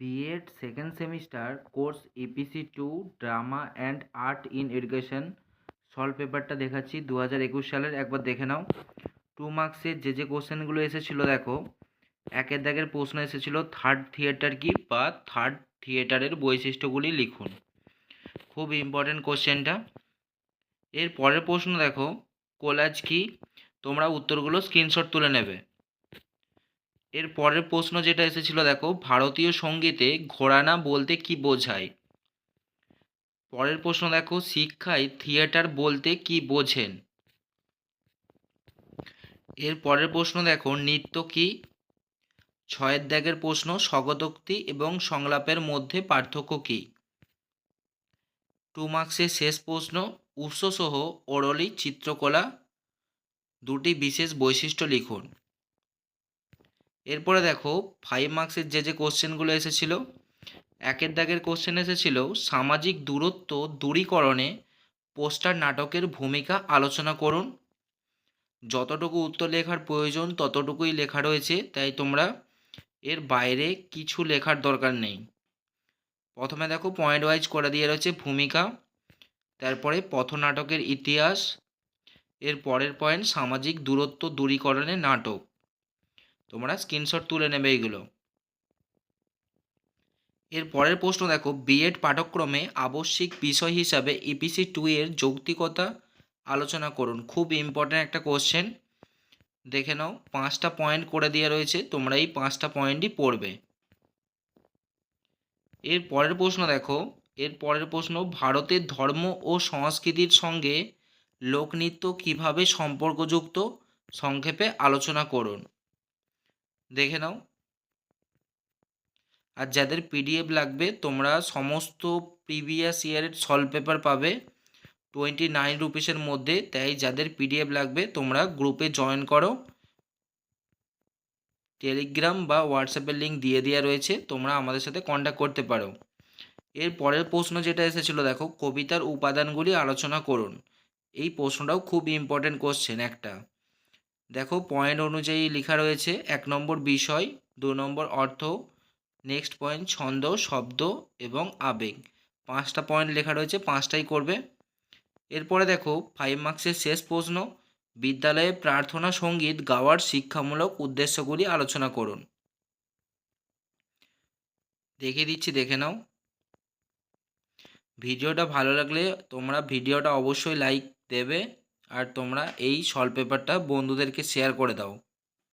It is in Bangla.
BEd second semester course EPC two drama and art in education solve পেপারটা দেখাচ্ছি দু হাজার একুশ সালের, একবার দেখে নাও। টু মার্কসের যে যে কোশ্চেনগুলো এসেছিল দেখো, একের দাগের প্রশ্ন এসেছিল থার্ড থিয়েটার কি বা থার্ড থিয়েটারের বৈশিষ্ট্যগুলি লিখুন। খুব ইম্পর্টেন্ট কোশ্চেনটা এর পরের প্রশ্ন দেখো কোলাজ কি? তোমরা উত্তরগুলো স্ক্রিনশট তুলে নেবে। এর পরের প্রশ্ন যেটা এসেছিল, দেখো, ভারতীয় সঙ্গীতে ঘোরানা বলতে কি বোঝায়? পরের প্রশ্ন, দেখো, শিক্ষায় থিয়েটার বলতে কি বোঝেন? এর পরের প্রশ্ন, দেখো, নৃত্য কি? ছয়ের দাগের প্রশ্ন, স্বগতোক্তি এবং সংলাপের মধ্যে পার্থক্য কি? টু মার্কসের শেষ প্রশ্ন, উৎসসহ ওরলি চিত্রকলা, দুটি বিশেষ বৈশিষ্ট্য লিখুন। এরপরে দেখো ফাইভ মার্কসের যে যে কোশ্চেনগুলো এসেছিল, একের দাগের কোশ্চেন এসেছিল, সামাজিক দূরত্ব দূরীকরণে পোস্টার নাটকের ভূমিকা আলোচনা করুন। যতটুকু উত্তর লেখার প্রয়োজন, ততটুকুই লেখা রয়েছে, তাই তোমরা এর বাইরে কিছু লেখার দরকার নেই। প্রথমে দেখো পয়েন্ট ওয়াইজ করে দিয়ে রয়েছে ভূমিকা, তারপরে পথনাটকের ইতিহাস, এর পরের পয়েন্ট সামাজিক দূরত্ব দূরীকরণে নাটক। তোমরা স্ক্রিনশট তুলে নেবে এইগুলো এর পরের প্রশ্ন দেখো বিএড পাঠ্যক্রমে আবশ্যিক বিষয় হিসাবে ইপিসি টু এর যৌক্তিকতা আলোচনা করুন। খুব ইম্পর্ট্যান্ট একটা কোশ্চেন দেখে নাও, পাঁচটা পয়েন্ট করে দেওয়া রয়েছে, তোমরা এই পাঁচটা পয়েন্টই পড়বে। এর পরের প্রশ্ন দেখো, এর পরের প্রশ্ন, ভারতের ধর্ম ও সংস্কৃতির সঙ্গে লোকনৃত্য কীভাবে সম্পর্কযুক্ত? সংক্ষেপে আলোচনা করুন। দেখে নাও। আর যাদের পিডিএফ লাগবে, তোমরা সমস্ত প্রিভিয়াস ইয়ারের সলভ পেপার পাবে। টোয়েন্টি নাইন রুপিসের মধ্যে, তাই যাদের পিডিএফ লাগবে, তোমরা গ্রুপে জয়েন করো। টেলিগ্রাম বা হোয়াটসঅ্যাপের লিঙ্ক দিয়ে দেওয়া রয়েছে, তোমরা আমাদের সাথে কন্ট্যাক্ট করতে পারো। এর পরের প্রশ্ন যেটা এসেছিল, দেখো, কবিতার উপাদানগুলি আলোচনা করুন। এই প্রশ্নটাও খুব ইম্পর্টেন্ট কোশ্চেন একটা। দেখো পয়েন্ট অনুযায়ী লেখা রয়েছে, এক নম্বর বিষয়, দু নম্বর অর্থ নেক্সট পয়েন্ট ছন্দ, শব্দ এবং আবেগ। পাঁচটা পয়েন্ট লেখা রয়েছে, পাঁচটাই করবে। এরপরে দেখো ফাইভ মার্কসের শেষ প্রশ্ন, বিদ্যালয়ে প্রার্থনা সংগীত গাওয়ার শিক্ষামূলক উদ্দেশ্যগুলি আলোচনা করুন। দেখিয়ে দিচ্ছি, দেখে নাও। ভিডিওটা ভালো লাগলে তোমরা ভিডিওটা অবশ্যই লাইক দেবে। আর তোমরা এই সল পেপারটা বন্ধুদেরকে শেয়ার করে দাও।